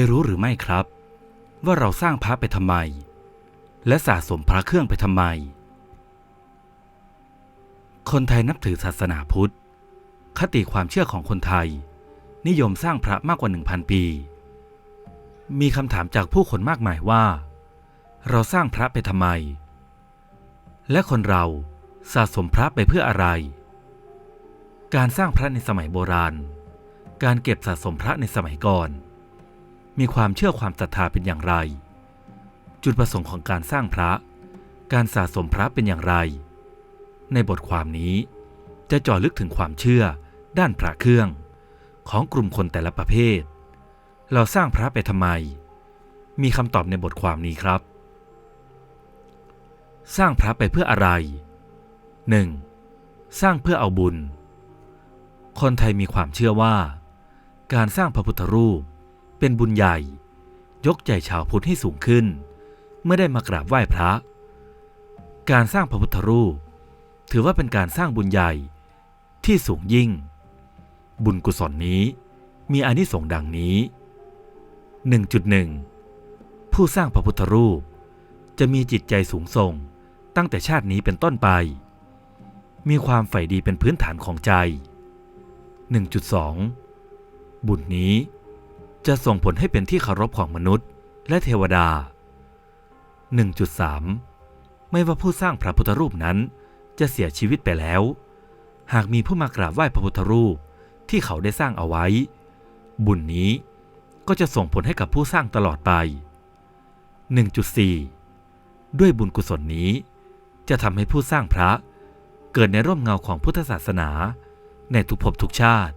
ยรู้หรือไม่ครับ ว่าเราสร้างพระไปทำไม และสะสมพระเครื่องไปทำไม คนไทยนับถือศาสนาพุทธ คติความเชื่อของคนไทย นิยมสร้างพระมากกว่า 1,000 ปี มีคำถามจากผู้คนมากมายว่า เราสร้างพระไปทำไม และคนเราสะสมพระไปเพื่ออะไร การสร้างพระในสมัยโบราณ การเก็บสะสมพระในสมัยก่อน มีความเชื่อความศรัทธาเป็นอย่างไร จุดประสงค์ของการสร้างพระ การสะสมพระเป็นอย่างไร ในบทความนี้จะเจาะลึกถึงความเชื่อด้านพระเครื่อง ของกลุ่มคนแต่ละประเภท เราสร้างพระไปทำไม มีคำตอบในบทความนี้ครับ สร้างพระไปเพื่ออะไร 1. สร้างเพื่อเอาบุญ คนไทยมีความเชื่อว่า การสร้างพระพุทธรูป เป็นบุญใหญ่ ยกใจชาวพุทธให้สูงขึ้นเมื่อได้มากราบไหว้พระ การสร้างพระพุทธรูป ถือว่าเป็นการสร้างบุญใหญ่ที่สูงยิ่ง บุญกุศลนี้มีอานิสงส์ดังนี้ 1.1 ผู้สร้างพระพุทธรูป จะมีจิตใจสูงส่งตั้งแต่ชาตินี้เป็นต้นไป มีความใฝ่ดีเป็นพื้นฐานของใจ 1.2 บุญนี้ จะส่งผลให้เป็นที่เคารพของมนุษย์ และเทวดา 1.3 ไม่ว่าผู้สร้างพระพุทธรูปนั้น จะเสียชีวิตไปแล้ว หากมีผู้มากราบไหว้พระพุทธรูปที่เขาได้สร้างเอาไว้ บุญนี้ก็จะส่งผลให้กับผู้สร้างตลอดไป 1.4 ด้วยบุญกุศลนี้ จะทำให้ผู้สร้างพระ เกิดในร่มเงาของพุทธศาสนา ในทุกภพทุกชาติ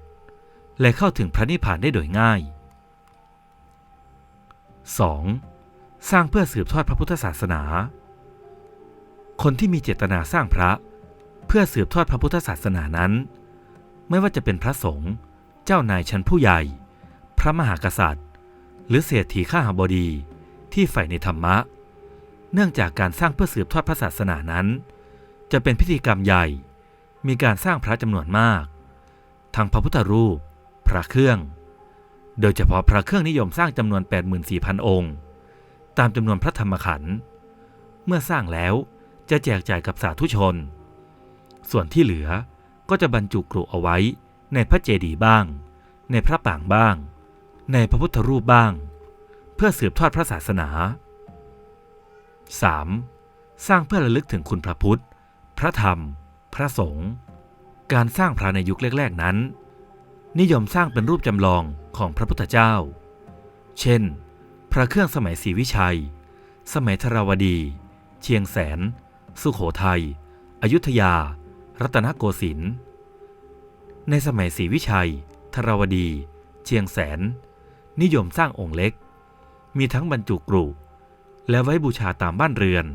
และเข้าถึงพระนิพพานได้โดยง่าย 2. สร้างเพื่อสืบทอดพระพุทธศาสนา คนที่มีเจตนาสร้างพระ เพื่อสืบทอดพระพุทธศาสนานั้น ไม่ว่าจะเป็นพระสงฆ์เจ้านายชั้นผู้ใหญ่ พระมหากษัตริย์ หรือเศรษฐีข้าหบดีที่ใฝ่ในธรรมะ เนื่องจากการสร้างเพื่อสืบทอดพระศาสนานั้น จะเป็นพิธีกรรมใหญ่ มีการสร้างพระจำนวนมาก ทั้งพระพุทธรูป พระเครื่อง โดยเฉพาะพระเครื่องนิยมสร้างจำนวน 84,000 องค์ ตามจำนวนพระธรรมขันธ์ เมื่อสร้างแล้วจะแจกจ่ายกับสาธุชน ส่วนที่เหลือก็จะบรรจุกรุเอาไว้ในพระเจดีย์บ้าง ในพระปางบ้าง ในพระพุทธรูปบ้าง เพื่อสืบทอดพระศาสนา 3. สร้างเพื่อระลึกถึงคุณพระพุทธ พระธรรม พระสงฆ์ การสร้างพระในยุคแรก ๆ นั้น นิยมสร้างเป็นรูปจำลองของพระพุทธเจ้า เช่น พระเครื่องสมัยศรีวิชัย สมัยธราวดี เชียงแสน สุโขทัย อยุธยา รัตนโกสินทร์ ในสมัยศรีวิชัย ธราวดี เชียงแสน นิยมสร้างองค์เล็ก มีทั้งบรรจุกรุและไว้บูชาตามบ้านเรือน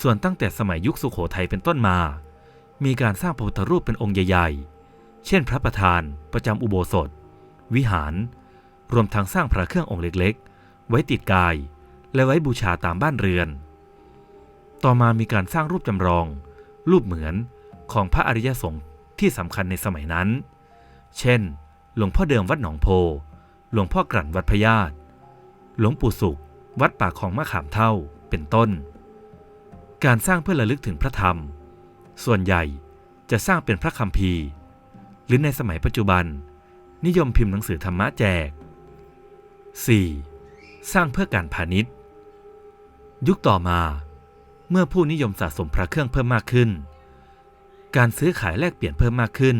ส่วนตั้งแต่สมัยยุคสุขโขทัยเป็นต้นมา มีการสร้างพระพุทธรูปเป็นองค์ใหญ่ๆ เช่น พระประธานประจำอุโบสถ วิหาร รวมทั้งสร้างพระเครื่ององค์เล็กๆ ไว้ติดกาย และไว้บูชาตามบ้านเรือน ต่อมามีการสร้างรูปจำลอง รูปเหมือนของพระอริยสงฆ์ที่สำคัญในสมัยนั้น เช่น หลวงพ่อเดิมวัดหนองโพ หลวงพ่อกลั่นวัดพญาตหลวงปู่สุข วัดป่าของมะขามเท่า เป็นต้น การสร้างเพื่อระลึกถึงพระธรรม ส่วนใหญ่จะสร้างเป็นพระคัมภีร์ หรือในสมัยปัจจุบัน นิยมพิมพ์หนังสือธรรมะแจก 4. สร้างเพื่อการพาณิชย์ ยุคต่อมา เมื่อผู้นิยมสะสมพระเครื่องเพิ่มมากขึ้น การซื้อขายแลกเปลี่ยนเพิ่มมากขึ้น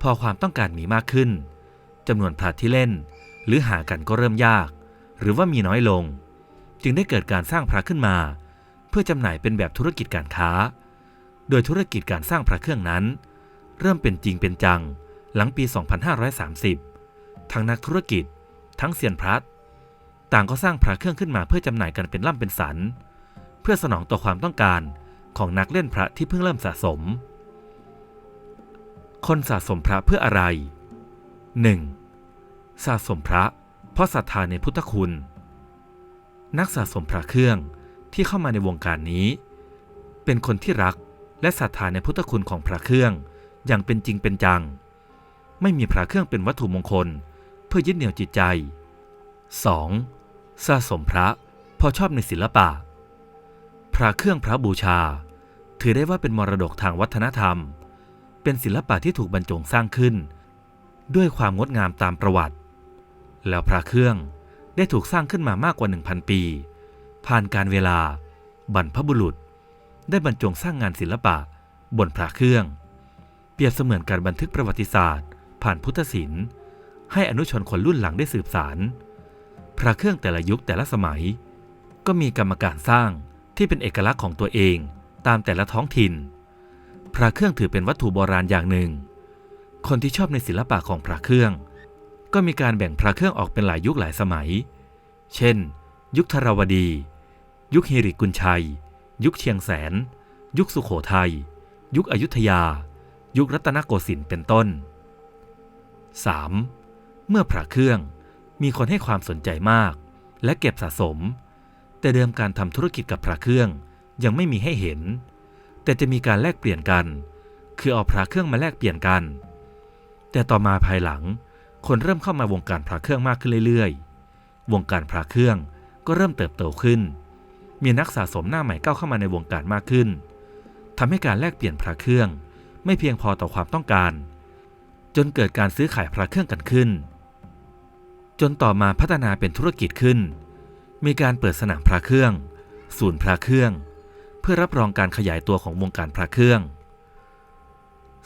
พอความต้องการมีมากขึ้นจำนวนพระที่เล่น หรือหากันก็เริ่มยาก หรือว่ามีน้อยลง จึงได้เกิดการสร้างพระขึ้นมา เพื่อจำหน่ายเป็นแบบธุรกิจการค้า โดยธุรกิจการสร้างพระเครื่องนั้น เริ่มเป็นจริงเป็นจัง หลังปี 2530 ทั้งนักธุรกิจ ทั้งเซียนพระต่างก็สร้างพระเครื่องขึ้นมาเพื่อจำหน่ายกันเป็นล่ำเป็นสัน เพื่อสนองต่อความต้องการของนักเล่นพระที่เพิ่งเริ่มสะสม คนสะสมพระเพื่ออะไร 1. สะสมพระ เพราะศรัทธาในพุทธคุณ นักสะสมพระเครื่องที่เข้ามาในวงการนี้ เป็นคนที่รักและศรัทธาในพุทธคุณของพระเครื่อง อย่างเป็นจริงเป็นจัง ไม่มีพระเครื่องเป็นวัตถุมงคล เพื่อยึดเหนี่ยวจิตใจ 2. สะสมพระพอชอบในศิลปะ พระเครื่องพระบูชา ถือได้ว่าเป็นมรดกทางวัฒนธรรม เป็นศิลปะที่ถูกบรรจงสร้างขึ้น ด้วยความงดงามตามประวัติ แล้วพระเครื่องได้ถูกสร้างขึ้นมามากกว่า 1,000 ปี ผ่านการเวลา บรรพบุรุษ ได้บรรจงสร้างงานศิลปะ บนพระเครื่อง เปรียบเสมือนการบันทึกประวัติศาสตร์ ผ่านพุทธศิลป์ให้อนุชนคนรุ่นหลังได้สืบสาร พระเครื่องแต่ละยุคแต่ละสมัย ก็มีกรรมการสร้างที่เป็นเอกลักษณ์ของตัวเองตามแต่ละท้องถิ่น พระเครื่องถือเป็นวัตถุโบราณอย่างหนึ่ง คนที่ชอบในศิลปะของพระเครื่อง ก็มีการแบ่งพระเครื่องออกเป็นหลายยุคหลายสมัย เช่น ยุคธรวดี ยุคเฮริกุญชัย ยุคเชียงแสน ยุคสุขโขทัย ยุคอยุธยา ยุครัตนโกสินทร์เป็นต้น 3. เมื่อพระเครื่องมีคนให้ความสนใจมาก และเก็บสะสม แต่เดิมการทำธุรกิจกับพระเครื่องยังไม่มีให้เห็น แต่จะมีการแลกเปลี่ยนกัน คือเอาพระเครื่องมาแลกเปลี่ยนกัน แต่ต่อมาภายหลัง คนเริ่มเข้ามาวงการพระเครื่องมากขึ้นเรื่อย ๆ วงการพระเครื่องก็เริ่มเติบโตขึ้น มีนักสะสมหน้าใหม่ก้าวเข้ามาในวงการมากขึ้นทำให้การแลกเปลี่ยนพระเครื่อง ไม่เพียงพอต่อความต้องการ จนเกิดการซื้อขายพระเครื่องกันขึ้น จนต่อมาพัฒนาเป็นธุรกิจขึ้น มีการเปิดสนามพระเครื่อง ศูนย์พระเครื่อง เพื่อรับรองการขยายตัวของวงการพระเครื่อง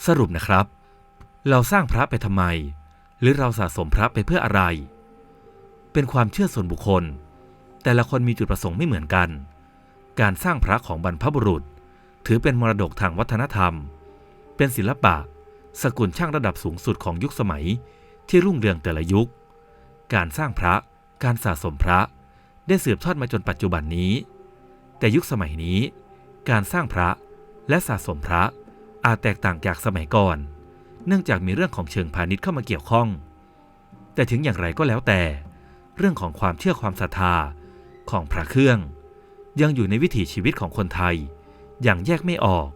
สรุปนะครับ เราสร้างพระไปทำไม หรือเราสะสมพระไปเพื่ออะไร เป็นความเชื่อส่วนบุคคล แต่ละคนมีจุดประสงค์ไม่เหมือนกัน การสร้างพระของบรรพบุรุษ ถือเป็นมรดกทางวัฒนธรรม เป็นศิลปะ สกุลช่างระดับสูงสุดของยุคสมัยที่รุ่งเรืองแต่ละยุค การสร้างพระ การสะสมพระ ได้สืบทอดมาจนปัจจุบันนี้ แต่ยุคสมัยนี้ การสร้างพระและสะสมพระอาจแตกต่างจากสมัยก่อน เนื่องจากมีเรื่องของเชิงพาณิชย์เข้ามาเกี่ยวข้อง แต่ถึงอย่างไรก็แล้วแต่ เรื่องของความเชื่อความศรัทธาของพระเครื่อง ยังอยู่ในวิถีชีวิตของคนไทย อย่างแยกไม่ออก